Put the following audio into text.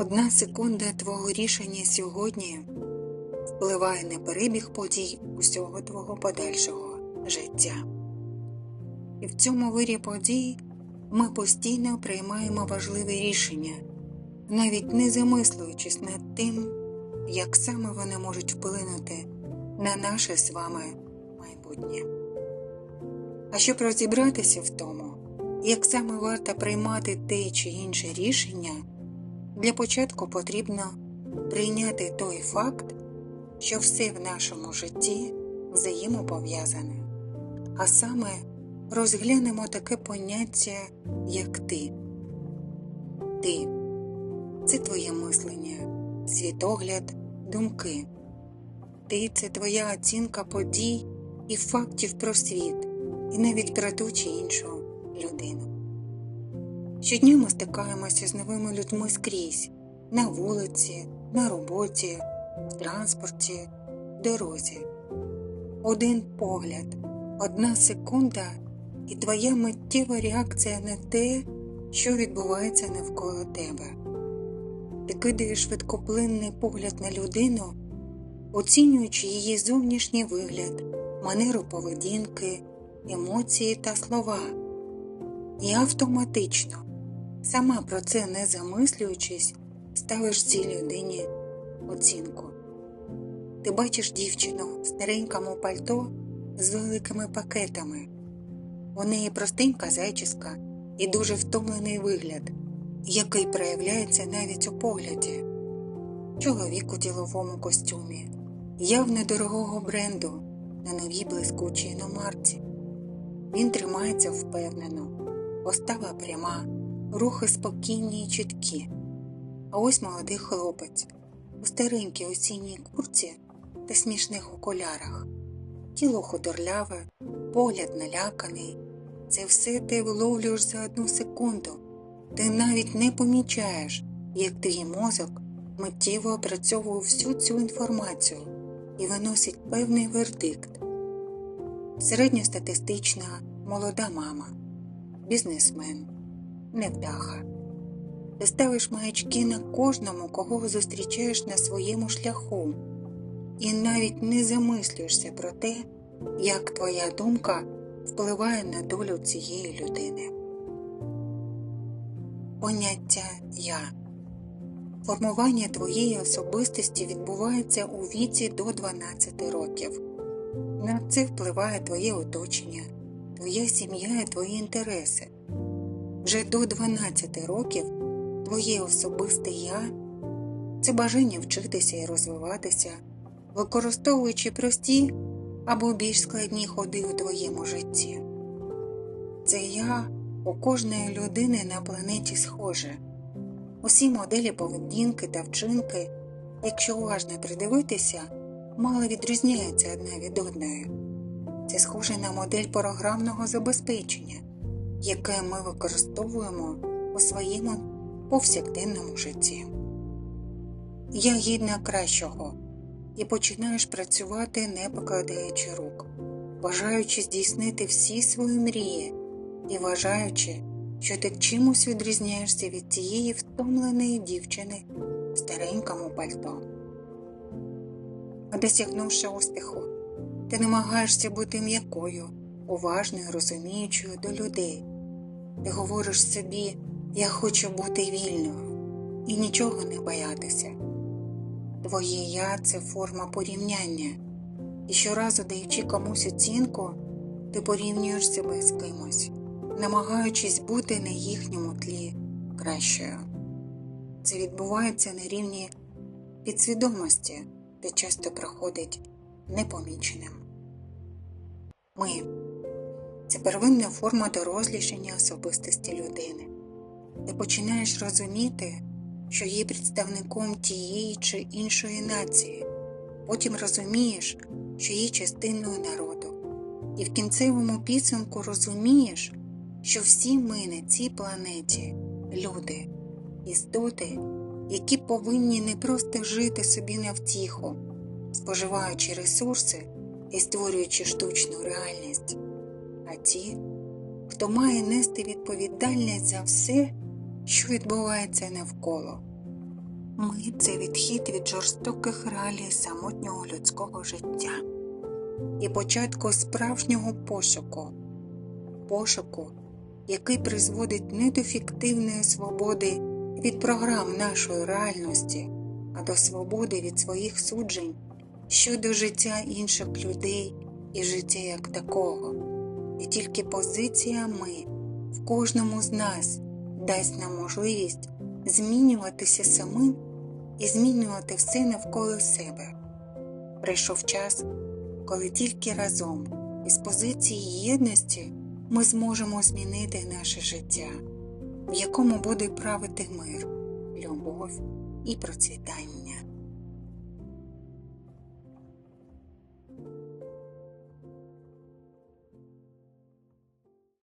Одна секунда твого рішення сьогодні впливає на перебіг подій усього твого подальшого життя. І в цьому вирі подій ми постійно приймаємо важливі рішення, навіть не замислюючись над тим, як саме вони можуть вплинути на наше з вами майбутнє. А щоб розібратися в тому, як саме варто приймати те чи інше рішення, для початку потрібно прийняти той факт, що все в нашому житті взаємопов'язане, а саме розглянемо таке поняття, як ти. Ти це твоє мислення, світогляд, думки. Ти це твоя оцінка подій і фактів про світ, і навіть ту іншу людину. Щодня ми стикаємося з новими людьми скрізь на вулиці, на роботі, в транспорті, дорозі. Один погляд, одна секунда і твоя миттєва реакція на те, що відбувається навколо тебе. Ти кидаєш швидкоплинний погляд на людину, оцінюючи її зовнішній вигляд, манеру поведінки, емоції та слова. І автоматично, сама про це не замислюючись, ставиш цій людині оцінку. Ти бачиш дівчину в старенькому пальто з великими пакетами. У неї простенька зайчиска і дуже втомлений вигляд, який проявляється навіть у погляді. Чоловік у діловому костюмі, явно дорогого бренду на новій блискучій іномарці. Він тримається впевнено, постава пряма, рухи спокійні й чіткі. А ось молодий хлопець у старенькій осінній курці та смішних окулярах, тіло худорляве, погляд наляканий. Це все ти вловлюєш за одну секунду. Ти навіть не помічаєш, як твій мозок миттєво опрацьовує всю цю інформацію і виносить певний вердикт. Середньостатистична молода мама, бізнесмен, невдаха. Ти ставиш маячки на кожному, кого зустрічаєш на своєму шляху, і навіть не замислюєшся про те, як твоя думка впливає на долю цієї людини. Поняття Я формування твоєї особистості відбувається у віці до 12 років. На це впливає твоє оточення, твоя сім'я і твої інтереси. Вже до 12 років твоє особисте я це бажання вчитися і розвиватися, використовуючи прості або більш складні ходи у твоєму житті. Це я у кожної людини на планеті схоже. Усі моделі поведінки та вчинки, якщо уважно придивитися, мало відрізняються одна від одної. Це схоже на модель програмного забезпечення, яке ми використовуємо у своєму повсякденному житті. Я гідна кращого і починаєш працювати, не покладаючи рук, бажаючи здійснити всі свої мрії і вважаючи, що ти чимось відрізняєшся від цієї втомленої дівчини в старенькому пальто. Досягнувши успіху, ти намагаєшся бути м'якою, уважною, розуміючою до людей. Ти говориш собі, я хочу бути вільною і нічого не боятися. Твоє я це форма порівняння, і щоразу даючи комусь оцінку, ти порівнюєш себе з кимось, намагаючись бути на їхньому тлі кращою. Це відбувається на рівні підсвідомості, де часто проходить непоміченим. Ми це первинна форма дорослішання особистості людини. Ти починаєш розуміти що є представником тієї чи іншої нації, потім розумієш, що є частиною народу, і в кінцевому підсумку розумієш, що всі ми на цій планеті люди, істоти, які повинні не просто жити собі на втіху, споживаючи ресурси і створюючи штучну реальність, а ті, хто має нести відповідальність за все, що відбувається навколо. Ми це відхід від жорстоких реалій самотнього людського життя і початку справжнього пошуку, пошуку, який призводить не до фіктивної свободи від програм нашої реальності, а до свободи від своїх суджень щодо життя інших людей і життя як такого. І тільки позиція ми в кожному з нас дасть нам можливість змінюватися самим і змінювати все навколо себе. Прийшов час, коли тільки разом із позиції єдності ми зможемо змінити наше життя, в якому буде правити мир, любов і процвітання.